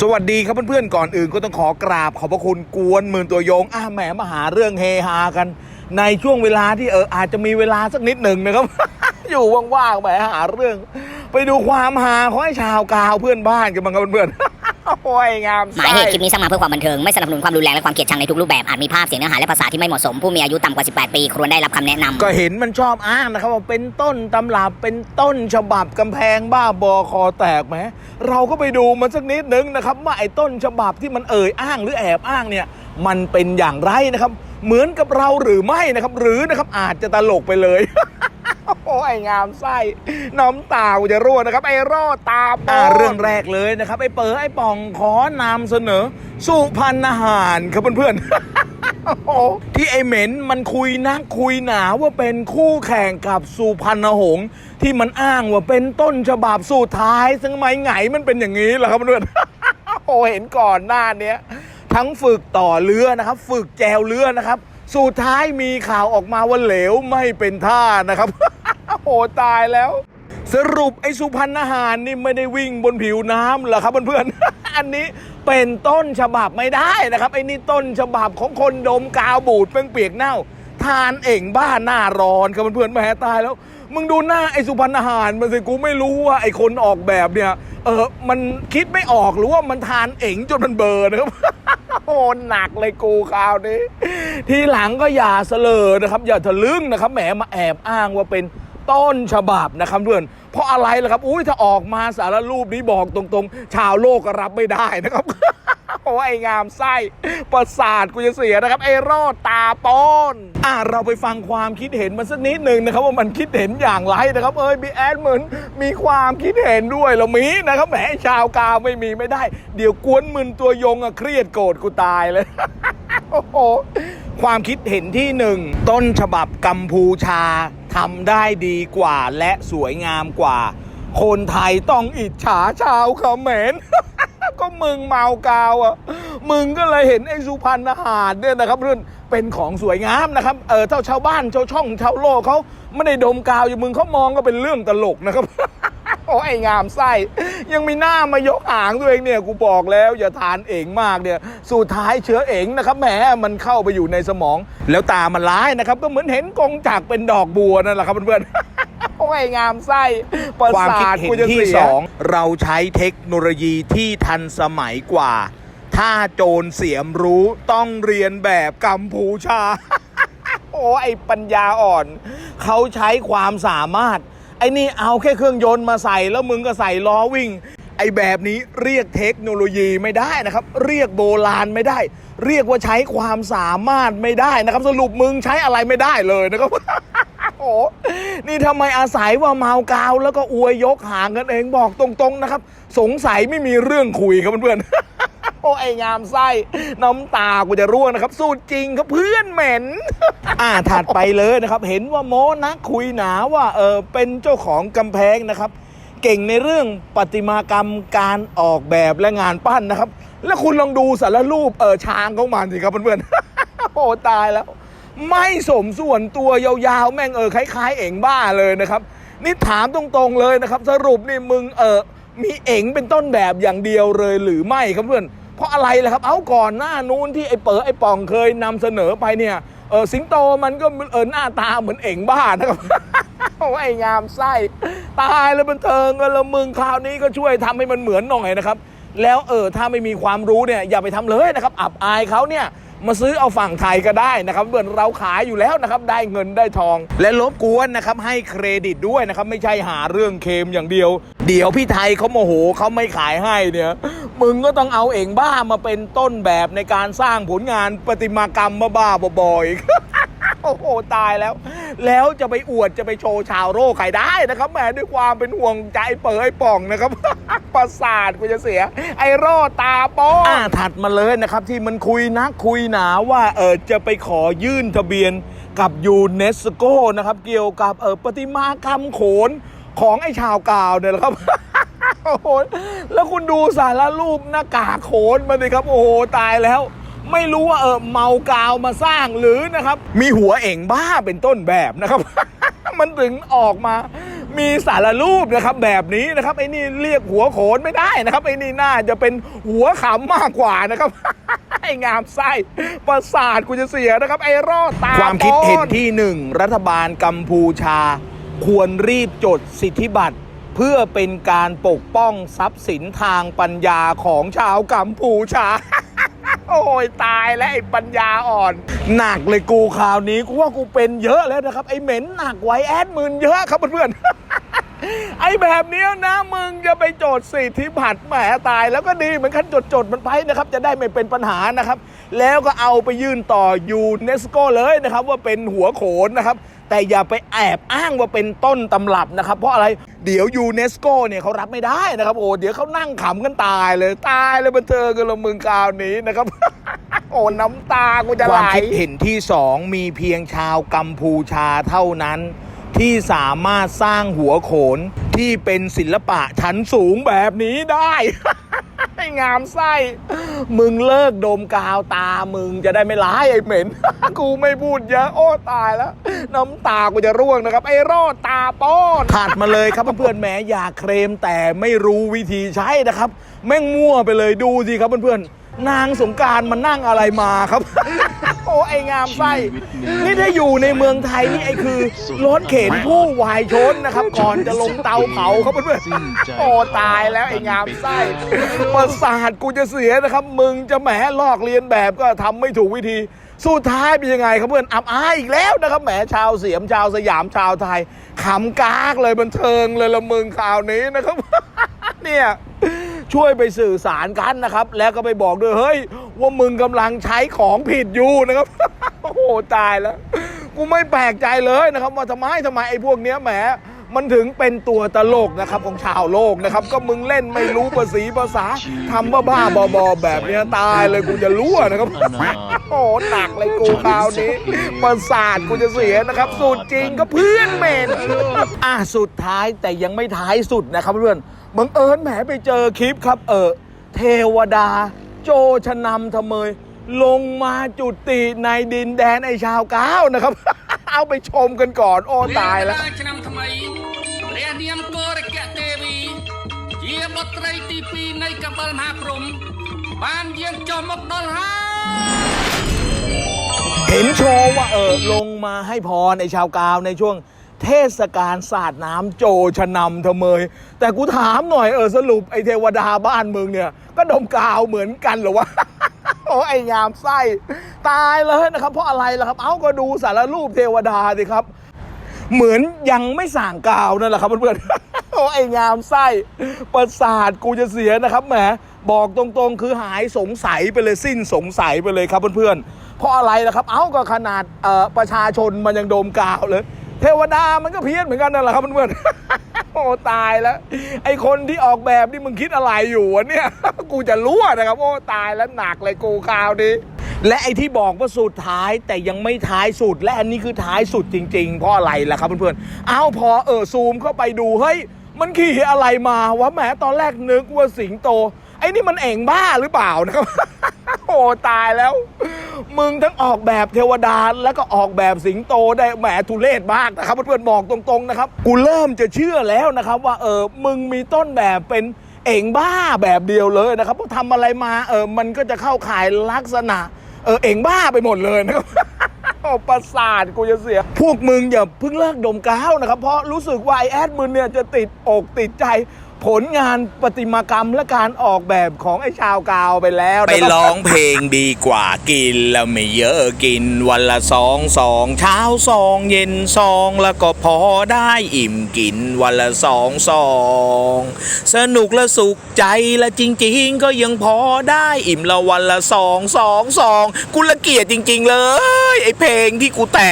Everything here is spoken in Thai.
สวัสดีครับเพื่อนๆก่อนอื่นก็ต้องขอกราบขอบพระคุณกวนหมื่นตัวโยงอะแหมมาหาเรื่องเฮฮากัน ในช่วงเวลาที่เอออาจจะมีเวลาสักนิดหนึ่งนะครับ อยู่ว่างๆแหมหาเรื่อง ไปดูความฮาของไอ้ชาวกาวเพื่อนบ้านกันบ้างครับเพื่อนๆโอ้ยงามหมายไส้เหตุคลิปนี้สร้างมาเพื่อความบันเทิง ไม่สนับสนุนความรุนแรงและความเกลียดชังในทุกรูปแบบ อาจมีภาพเสียงเนื้อหาและภาษาที่ไม่เหมาะสม ผู้มีอายุต่ำกว่า 18 ปีควรได้รับคำแนะนำก็เห็นมันชอบอ้างนะครับว่าเป็นต้นตำรับเป็นต้นฉบับกำแพงบ้าบอคอแตกไหมเราก็ไปดูมันสักนิดนึงนะครับว่าไอ้ต้นฉบับที่มันเอ่ยอ้างหรือแอบอ้างเนี่ยมันเป็นอย่างไรนะครับ เหมือนกับเราหรือไม่นะครับ หรือนะครับอาจจะตลกไปเลย โอ้ยงามไส้น้ำตาจะรั่วนะครับ ไอ้รอดตาปอเรื่องแรกเลยนะครับ ไอ้เป๋อไอ้ป่องขอนำเสนอ สุพรรณอาหารครับเพื่อนๆที่ไอเหม็นมันคุยนักคุยหนาว่าเป็นคู่แข่งกับสุพรรณหงษ์ที่มันอ้างว่าเป็นต้นฉบับสุดท้าย ซึ่งไม่ไงมันเป็นอย่างนี้เหรอครับเพื่อนโอ้เห็นก่อนหน้าเนี้ยทั้งฝึกต่อเรือนะครับ ฝึกแจวเรือนะครับ สุดท้ายมีข่าวออกมาว่าเหลวไม่เป็นท่านะครับ โอ้ตายแล้ว สรุปไอ้สุพรรณหารนี่ไม่ได้วิ่งบนผิวน้ำเหรอครับเพื่อนๆ อันนี้เป็นต้นฉบับไม่ได้นะครับไอ้นี่ต้นฉบับของคนดมกาวบูดเป็นเปียกเน่า ทานเองบ้าหน้าร้อนครับเพื่อนๆแหม่ตายแล้ว มึงดูหน้าไอ้สุพรรณหารมันสิกูไม่รู้ว่าไอ้คนออกแบบเนี่ยเออมันคิดไม่ออกหรือว่ามันทานเองจนมันเบลอนะครับ หนักเลยกูคราวนี้ ทีหลังก็อย่าเสลอนะครับ อย่าทะลึ่งนะครับแหมมาแอบอ้างว่าเป็นต้นฉบับนะครับเพื่อนเพราะอะไรล่ะครับ อุ้ยถ้าออกมาสารรูปนี้บอกตรงๆ ชาวโลกก็รับไม่ได้นะครับ โอ้ไอ้งามไส้ประสาทกูจะเสียนะครับ ไอ้รอดตาปอนอะเราไปฟังความคิดเห็นมันสักนิดหนึ่งนะครับว่ามันคิดเห็นอย่างไรนะครับ เอ้ยบีแอดเหมือนมีความคิดเห็นด้วยเรามีนะครับแหมชาวกาวไม่มีไม่ได้ เดี๋ยวกวนมึนตัวยงอะเครียดโกรธกูตายเลยโอ้โหความคิดเห็นที่หนึ่งต้นฉบับกัมพูชาทำได้ดีกว่าและสวยงามกว่า คนไทยต้องอิจฉาชาวเขมร มึงเมากาวอะมึงก็เลยเห็นไอ้สุพรรณหาดเนี่ยนะครับเพื่อนเป็นของสวยงามนะครับเออเท่าชาวบ้านชาวช่องชาวโลกเขาไม่ได้ดมกาวอยู่มึงเขามองก็เป็นเรื่องตลกนะครับโอ้ไอ้งามไส้ยังมีหน้ามายกหางตัวเองเนี่ยกูบอกแล้วอย่าทานเองมากเนี่ยสุดท้ายเชื้อเองนะครับแหมมันเข้าไปอยู่ในสมอง แล้วตามันร้ายนะครับ ก็เหมือนเห็นกงจักเป็นดอกบัวนั่นแหละครับเพื่อนๆ โอ้ยงามไส้ประความสาคิดทเห็นกูจะที่เสียสองเราใช้เทคโนโลยีที่ทันสมัยกว่า ถ้าโจรเสียมรู้ต้องเรียนแบบกัมพูชา โอ้ไอปัญญาอ่อน เขาใช้ความสามารถ ไอ้นี่เอาแค่เครื่องยนต์มาใส่แล้วมึงก็ใส่ล้อวิ่ง ไอ้แบบนี้เรียกเทคโนโลยีไม่ได้นะครับ เรียกโบราณไม่ได้ เรียกว่าใช้ความสามารถไม่ได้นะครับ สรุปมึงใช้อะไรไม่ได้เลยนะครับ โอ้นี่ทำไมอาศัยว่าเมากาว แล้วก็อวยยกหางกันเองบอกตรงๆนะครับ สงสัยไม่มีเรื่องคุยครับเพื่อนโอ้ไองามไส้น้ำตากูจะร่วงนะครับ สู้จริงครับเพื่อนเหม็น อ่าถัดไปเลยนะครับ เห็นว่าโมนักคุยหนาว่าเออเป็นเจ้าของกำแพงนะครับ เก่งในเรื่องประติมากรรมการออกแบบและงานปั้นนะครับ แล้วคุณลองดูสารรูปเออช้างของมันสิครับเพื่อนๆโอ้ตายแล้ว ไม่สมส่วนตัวยาวๆ แม่งเออคล้ายๆ เอ๋งบ้าเลยนะครับ นี่ถามตรงๆเลยนะครับ สรุปนี่มึงเออมีเอ๋งเป็นต้นแบบอย่างเดียวเลยหรือไม่ครับเพื่อน เพราะอะไรล่ะครับ เอาก่อนหน้านู้นที่ไอ้เป๋อไอ้ป่องเคยนำเสนอไปเนี่ยเออสิงโตมันก็เออหน้าตาเหมือนเอ๋งบ้านะครับโอ้ยไอ้งามไส้ตายแล้วบันเทิงแล้วมึงคราวนี้ก็ช่วยทำให้มันเหมือนหน่อยนะครับ แล้วเออถ้าไม่มีความรู้เนี่ยอย่าไปทำเลยนะครับ อับอายเขาเนี่ย มาซื้อเอาฝั่งไทยก็ได้นะครับเหมือนเราขายอยู่แล้วนะครับได้เงินได้ทอง และลบกวนนะครับให้เครดิตด้วยนะครับไม่ใช่หาเรื่องเคมอย่างเดียว เดี๋ยวพี่ไทยเขาโมโหเขาไม่ขายให้เนี่ยมึงก็ต้องเอาเองบ้ามาเป็นต้นแบบในการสร้างผลงานประติมากรรมมาบ้าบอๆอีก โอ้โหตายแล้ว แล้วจะไปอวดจะไปโชว์ชาวโลกใครได้นะครับแหมด้วยความเป็นห่วงใจเปิดไอ้ป่องนะครับประสาทกูจะเสีย ไอ้รอดตาโป้อ่าถัดมาเลยนะครับ ที่มันคุยนักคุยหนาว่าเออจะไปขอยื่นทะเบียนกับยูเนสโกนะครับ เกี่ยวกับเออประติมากรรมโขนของไอ้ชาวกาวเนี่ยแหละครับโอ้โหแล้วคุณดูสารรูปหน้ากากโขนมาดิครับ โอ้โห ตายแล้ว ไม่รู้ว่าเออเมากาวมาสร้างหรือนะครับ มีหัวเอ่งบ้าเป็นต้นแบบนะครับ มันถึงออกมามีสารรูปนะครับแบบนี้นะครับไอ้นี่เรียกหัวโขนไม่ได้นะครับไอ้นี่น่าจะเป็นหัวขำมากกว่านะครับ ไอ้งามไส้ประสาทกูจะเสียนะครับ ไอ้รอดตาความคิดเห็นที่หนึ่งรัฐบาลกัมพูชา ควรรีบจดสิทธิบัตร เพื่อเป็นการปกป้องทรัพย์สินทางปัญญาของชาวกัมพูชา โอ้ยตายแล้วไอ้ปัญญาอ่อน หนักเลยกูคราวนี้กูว่ากูเป็นเยอะแล้วนะครับ ไอ้เหม็นหนักไว้แอดมืนเยอะครับเพื่อนไอ้แบบนี้นะมึงจะไปโจทย์สิทธิบัตรแหมตาย แล้วก็ดีเหมือนกันจดจดๆมันไปนะครับ จะได้ไม่เป็นปัญหานะครับ แล้วก็เอาไปยื่นต่อยูเนสโกเลยนะครับ ว่าเป็นหัวโขนนะครับ แต่อย่าไปแอบอ้างว่าเป็นต้นตำรับนะครับ เพราะอะไรเดี๋ยวยูเนสโกเนี่ยเขารับไม่ได้นะครับโอ้เดี๋ยวเขานั่งขำกันตายเลยตายเลยบันเทิงกันละมึงคราวนี้นะครับ โอ้น้ำตากูจะไหลวามคิดเห็นที่สองมีเพียงชาวกัมพูชาเท่านั้น ที่สามารถสร้างหัวโขนที่เป็นศิลปะชั้นสูงแบบนี้ได้ ให้งามไส้ มึงเลิกดมกาวตามึงจะได้ไม่ร้ายไอ้เหม็น กูไม่พูดเยอะโอ้ตายแล้ว น้ำตากูจะร่วงนะครับ ไอ้รอดตาป้อนขาดมาเลยครับเพื่อนๆแหมอยากเคลมแต่ไม่รู้วิธีใช้นะครับ แม่งมั่วไปเลยดูสิครับเพื่อนๆ นางสงกรารมันนั่งอะไรมาครับ โอ้ไอ้งามไส้นี่ถ้าอยู่ในเมืองไทยนี่ไอ้คือรถเข็นผู้วายชนนะครับ ก่อนจะลงเตาเผาครับเพื่อนๆโอ้ตายแล้วไอ้งามไส้ประสาทกูจะเสียนะครับ มึงจะแหมลอกเลียนแบบก็ทำไม่ถูกวิธีสุดท้ายเป็นยังไงครับเพื่อนอับอายอีกแล้วนะครับแหมชาวเสียมชาวสยามชาวไทยขำกากเลยบันเทิงเลยละมึงข่าวนี้นะครับ เนี่ย ช่วยไปสื่อสารกันนะครับ แล้วก็ไปบอกด้วยเฮ้ย ว่ามึงกำลังใช้ของผิดอยู่นะครับ โอ้โหตายแล้ว กูไม่แปลกใจเลยนะครับ ว่าทำไมทำไมไอ้พวกเนี้ยแหมมันถึงเป็นตัวตลกนะครับของชาวโลกนะครับ ก็มึงเล่นไม่รู้ภาษีภาษาทำบ้าๆบอๆแบบเนี้ยตายเลยกูจะรั่วนะครับโอ้โหหนักเลยกูคราวนี้ประสาทกูจะเสียนะครับ สูตรจริงก็เพื่อนเหม็นอะสุดท้ายแต่ยังไม่ท้ายสุดนะครับเพื่อน บังเอิญแหมไปเจอคลิปครับ เออเทวดา โจชนำทำเมย ลงมาจุดติในดินแดนไอชาวก้าวนะครับ เอาไปชมกันก่อน โอ้ตายแล้วชนำทำไมเรียนเนียมโกระเทวีเยียบตรตีปีในกำบลมาพรมบานเยียงจอมกบลฮาเห็นโชว์ว่าเออลงมาให้พรในชาวกาวในช่วง เทศกาลสาดน้ำโจชนำทะเมย แต่กูถามหน่อยเออสรุปไอเทวดาบ้านมึงเนี่ย ก็ดมกาวเหมือนกันหรอวะโอ้ไองามไส้ตายเลยนะครับเพราะอะไรล่ะครับ เอ้าก็ดูสารรูปเทวดาสิครับ เหมือนยังไม่สั่งกาวนั่นแหละครับเพื่อนๆโอ้ไอ้งามไส้ประสาทกูจะเสียนะครับแหมบอกตรงๆ คือหายสงสัยไปเลยสิ้นสงสัยไปเลยครับเพื่อนๆเพราะอะไรล่ะครับ เอ้าก็ขนาดประชาชนมันยังโดมกาวเลย เทวดามันก็เพี้ยนเหมือนกันนั่นแหละครับเพื่อนๆโอ้ตายแล้ว ไอคนที่ออกแบบนี่มึงคิดอะไรอยู่วะเนี่ย กูจะรู้นะครับ โอ้ตายแล้วหนักเลยกูคราวนี้และไอที่บอกว่าสุดท้ายแต่ยังไม่ท้ายสุด และอันนี้คือท้ายสุดจริงๆ เพราะอะไรล่ะครับเพื่อนๆเอาพอเออซูมเข้าไปดูเฮ้ยมันขี่อะไรมาวะแหมตอนแรกนึกว่าสิงโต ไอ้นี่มันเอ่งบ้าหรือเปล่านะครับ โอ้ตายแล้ว มึงทั้งออกแบบเทวดาแล้วก็ออกแบบสิงโตได้แหมทุเรศมากนะครับเพื่อนๆบอกตรงๆนะครับกูเริ่มจะเชื่อแล้วนะครับ ว่าเออมึงมีต้นแบบเป็นเองบ้าแบบเดียวเลยนะครับเพราะทำอะไรมาเออมันก็จะเข้าข่ายลักษณะ เออเองบ้าไปหมดเลยนะครับประสาทกูจะเสีย พวกมึงอย่าเพิ่งเลิกดมกาวนะครับ เพราะรู้สึกว่าไอแอดมึงเนี่ยจะติดอกติดใจ ผลงานประติมากรรมและการออกแบบของไอ้ชาวกาวไปแล้วไปร้องเพลงดีกว่ากินแล้วไม่เยอะกินวันละสองสองเช้าสองเย็นสองแล้วก็พอได้อิ่มกินวันละสองสองสนุกและสุขใจและจริง ๆ ก็ยังพอได้อิ่มละวันละสองสองสองกูละเกียดจริง ๆ เลย ไอ้เพลงที่กูแต่